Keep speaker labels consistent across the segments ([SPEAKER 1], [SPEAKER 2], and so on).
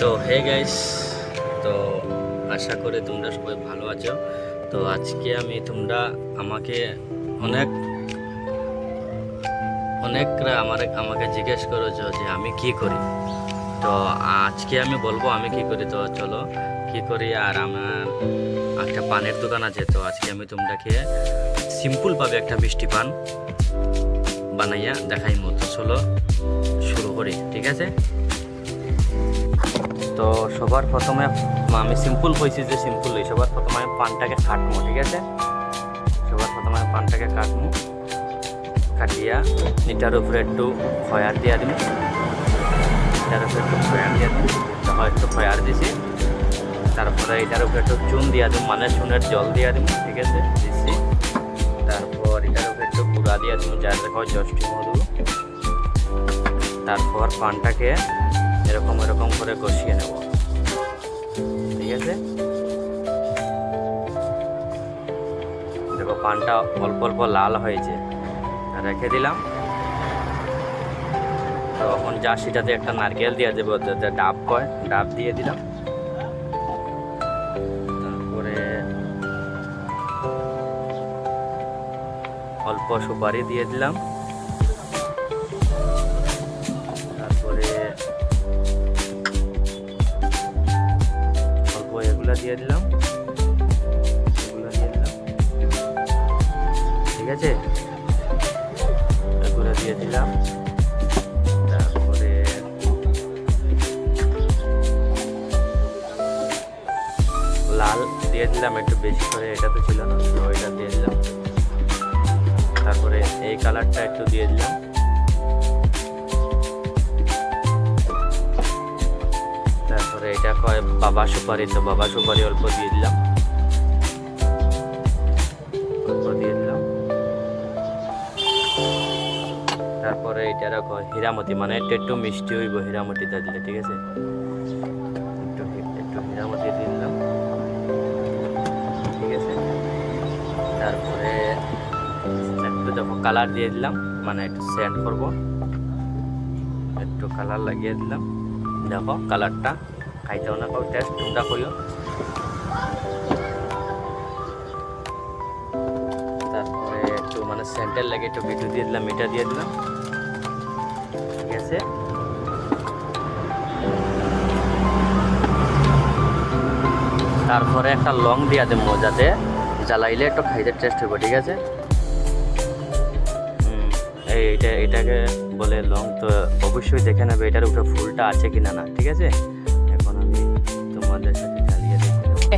[SPEAKER 1] তো hey guys তো আশা করে তোমরা সবাই ভালো আছো। তো আজকে আমি তোমরা আমাকে অনেক, অনেকরা আমার, আমাকে জিজ্ঞেস করেছ যে আমি কি করি। তো আজকে আমি বলব আমি কি করি, তো চলো কি করি, আর আমার একটা পানের দোকান আছে, তো আজকে আমি তোমরাকে সিম্পলভাবে একটা মিষ্টি পান বানাইয়া দেখাই মতো চলো শুরু করি, ঠিক আছে? তো সবার প্রথমে, আমি সিম্পল কইছি যে সিম্পল সবার প্রথমে আমি পানটাকে কাটবো ঠিক আছে? সবার প্রথমে আমি পানটাকে কাটবো কাটিয়া এটার উপরে একটু খয়ার দিয়া দিব এটার উপরে একটু খয়ার দিয়া তখন একটু খয়ার দিছি। তারপরে এটার উপরে একটু চুন দিয়া দিব মানে চুনের জল দিয়া দিব ঠিক আছে? দিছি। তারপর এটার উপরে একটু গুঁড়া দিয়া দিব যার দেখো জষ্টি মধু। তারপর পানটাকে এরকম এরকম করে কষিয়ে নেব। আছে দেখো, পানটা অল্প অল্প লাল হয়েছে। রেখে দিলাম। তখন এখন যা সেটাতে একটা নারকেল দিয়ে দেবো যাতে ডাব কয়, ডাব দিয়ে দিলাম। তারপরে অল্প সুপারি দিয়ে দিলাম। দিয়ে দিলাম। এগুলা দিয়ে দিলাম। ঠিক আছে? এগুলো দিয়ে দিলাম। তারপরে লাল দিয়ে দিলাম, একটু বেশি করে। এটা তো ছিল না, তো এটা দিয়ে দিলাম। তারপরে এই কালারটা একটু দিয়ে দিলাম। তারপরে এটা কয়, বাবা সুপারি, তো বাবা সুপারি অল্প দিয়ে দিলাম। অল্প দিয়ে দিলাম। তারপরে এটা রাখো হীরামতি মানে একটু একটু মিষ্টি হইব হীরামতিটা দিলে, ঠিক আছে? একটু একটু হীরামতি দিয়ে দিলাম। ঠিক আছে? তারপরে একটু দেখো কালার দিয়ে দিলাম মানে একটু সেন্ড করব। একটু কালার লাগিয়ে দিলাম। দেখো কালারটা। খাইতেও না খাও টেস্ট তোমরা করিও। তারপরে একটু মানে সেন্টার লাগে একটু বিটু দিয়ে দিলাম এটা দিয়ে দিলাম। ঠিক আছে? তারপরে একটা লং দিয়া দেবো যাতে জ্বালাইলে একটু খাইতে টেস্ট হইব, ঠিক আছে? এই এটা এটাকে বলে লং তো অবশ্যই দেখে নেবে, এটার উপরে ফুলটা আছে কিনা না, ঠিক আছে? দেখে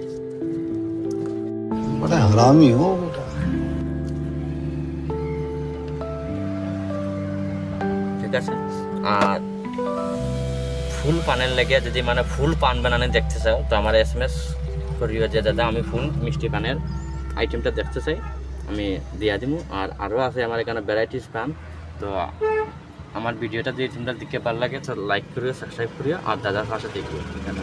[SPEAKER 2] बड़ा हरामी हो बेटा
[SPEAKER 1] ঠিক আছে আর ফুল পানের লেগে যদি মানে ফুল পান বানানো দেখতে চাও তো আমার এস এম এস করিও যে দাদা আমি ফুল মিষ্টি পানের আইটেমটা দেখতে চাই আমি দিয়া দিব আর আরও আছে আমার এখানে ভ্যারাইটিস পান তো আমার ভিডিওটা যদি তোমরা দেখতে ভালো লাগে তো লাইক করিও সাবস্ক্রাইব করিও আর দাদার পাশে দেখিও এখানে